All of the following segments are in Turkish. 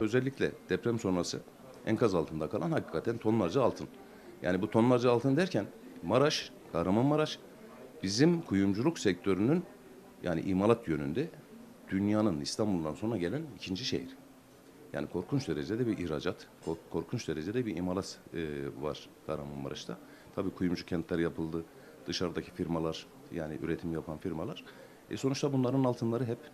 Özellikle deprem sonrası enkaz altında kalan hakikaten tonlarca altın. Yani bu tonlarca altın derken Maraş, Kahramanmaraş bizim kuyumculuk sektörünün yani imalat yönünde dünyanın İstanbul'dan sonra gelen ikinci şehir. Yani korkunç derecede bir ihracat, kork- korkunç derecede bir imalat e, var Kahramanmaraş'ta. Tabii kuyumcu kentler yapıldı, dışarıdaki firmalar yani üretim yapan firmalar. E sonuçta bunların altınları hep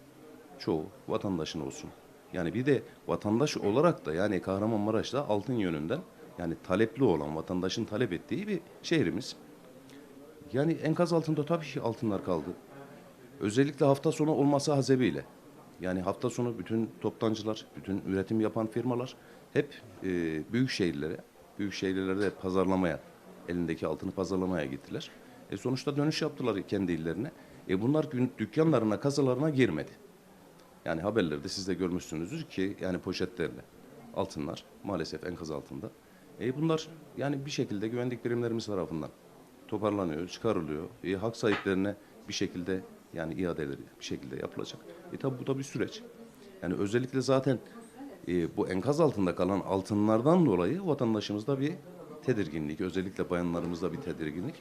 çoğu vatandaşın olsun. Yani bir de vatandaş olarak da yani Kahramanmaraş'ta altın yönünden yani talepli olan vatandaşın talep ettiği bir şehrimiz. Yani enkaz altında tabii ki altınlar kaldı. Özellikle hafta sonu olması hasebiyle. Yani hafta sonu bütün toptancılar, bütün üretim yapan firmalar hep e, büyük şehirlere, büyük şehirlerde pazarlamaya, elindeki altını pazarlamaya gittiler. E sonuçta dönüş yaptılar kendi illerine. E bunlar gün- dükkanlarına, kasalarına girmedi. Yani haberlerde siz de görmüşsünüzdür ki yani poşetlerle altınlar maalesef enkaz altında. E bunlar yani bir şekilde güvenlik birimlerimiz tarafından toparlanıyor, çıkarılıyor. E, hak sahiplerine bir şekilde yani iadeleri bir şekilde yapılacak. E tabi bu da bir süreç. Yani özellikle zaten e, bu enkaz altında kalan altınlardan dolayı vatandaşımızda bir tedirginlik, özellikle bayanlarımızda bir tedirginlik.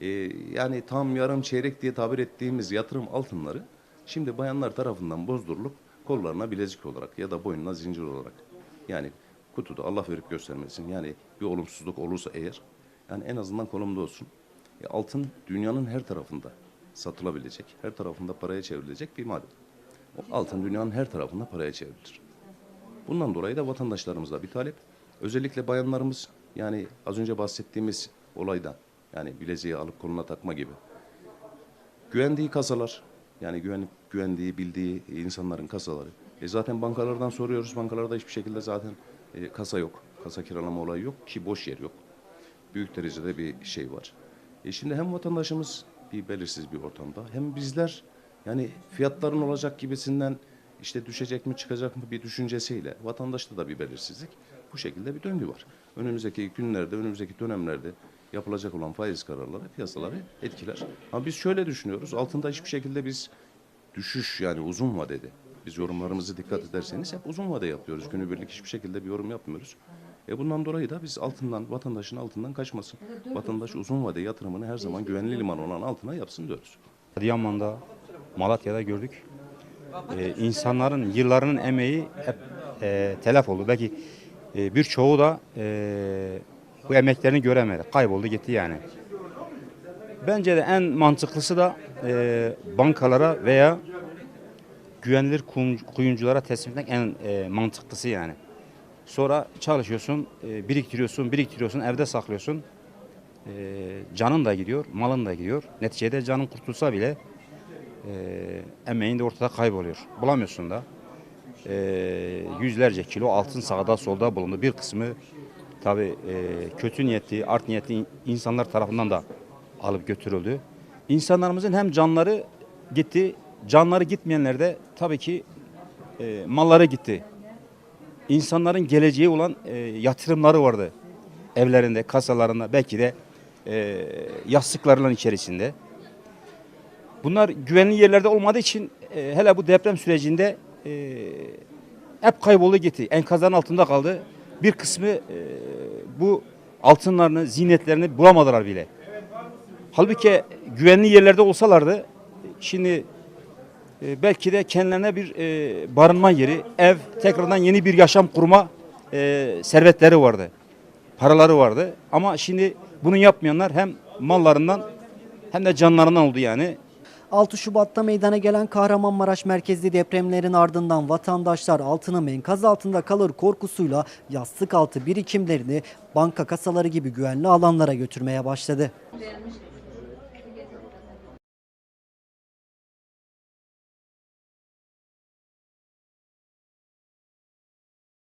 E, yani tam yarım çeyrek diye tabir ettiğimiz yatırım altınları şimdi bayanlar tarafından bozdurulup kollarına bilezik olarak ya da boynuna zincir olarak yani kutuda Allah verip göstermesin. Yani bir olumsuzluk olursa eğer yani en azından kolumda olsun. E, altın dünyanın her tarafında satılabilecek, her tarafında paraya çevrilecek bir maden. O altın dünyanın her tarafında paraya çevrilir. Bundan dolayı da vatandaşlarımızda bir talep. Özellikle bayanlarımız yani az önce bahsettiğimiz olaydan yani bileziği alıp koluna takma gibi. Güvendiği kasalar yani güvenip güvendiği bildiği insanların kasaları. E zaten bankalardan soruyoruz. Bankalarda hiçbir şekilde zaten e, kasa yok. Kasa kiralama olayı yok ki boş yer yok. Büyük derecede bir şey var. E şimdi hem vatandaşımız bir belirsiz bir ortamda hem bizler yani fiyatların olacak gibisinden işte düşecek mi çıkacak mı bir düşüncesiyle vatandaşta da bir belirsizlik. Bu şekilde bir döngü var. Önümüzdeki günlerde, önümüzdeki dönemlerde yapılacak olan faiz kararları piyasaları etkiler. Ama biz şöyle düşünüyoruz. Altında hiçbir şekilde biz düşüş yani uzun vadede. Biz yorumlarımızı dikkat ederseniz hep uzun vade yapıyoruz. Günübirlik hiçbir şekilde bir yorum yapmıyoruz. E bundan dolayı da biz altından, vatandaşın altından kaçmasın. Vatandaş uzun vade yatırımını her zaman güvenli liman olan altına yapsın diyoruz. Adıyaman'da, Malatya'da gördük. Ee, insanların yıllarının emeği hep e, telef oldu. Belki e, birçoğu da e, bu emeklerini göremedi. Kayboldu gitti yani. Bence de en mantıklısı da e, bankalara veya güvenilir kuyum- kuyumculara teslim etmek en e, mantıklısı yani. Sonra çalışıyorsun, e, biriktiriyorsun, biriktiriyorsun, evde saklıyorsun. E, canın da gidiyor, malın da gidiyor. Neticede canın kurtulsa bile e, emeğin de ortada kayboluyor. Bulamıyorsun da. E, yüzlerce kilo altın sağda solda bulundu. Bir kısmı tabi e, kötü niyetli, art niyetli insanlar tarafından da alıp götürüldü. İnsanlarımızın hem canları gitti, canları gitmeyenler de tabii ki e, malları gitti. İnsanların geleceği olan e, yatırımları vardı. Evlerinde, kasalarında, belki de e, yastıklarının içerisinde. Bunlar güvenli yerlerde olmadığı için e, hele bu deprem sürecinde e, hep kayboldu gitti. Enkazların altında kaldı. Bir kısmı e, bu altınlarını, zinetlerini bulamadılar bile. Halbuki güvenli yerlerde olsalardı şimdi e, belki de kendilerine bir e, barınma yeri, ev, tekrardan yeni bir yaşam kurma servetleri vardı. Paraları vardı. Ama şimdi bunu yapmayanlar hem mallarından hem de canlarından oldu yani. 6 Şubat'ta meydana gelen Kahramanmaraş merkezli depremlerin ardından vatandaşlar altının enkaz altında kalır korkusuyla yastık altı birikimlerini banka kasaları gibi güvenli alanlara götürmeye başladı.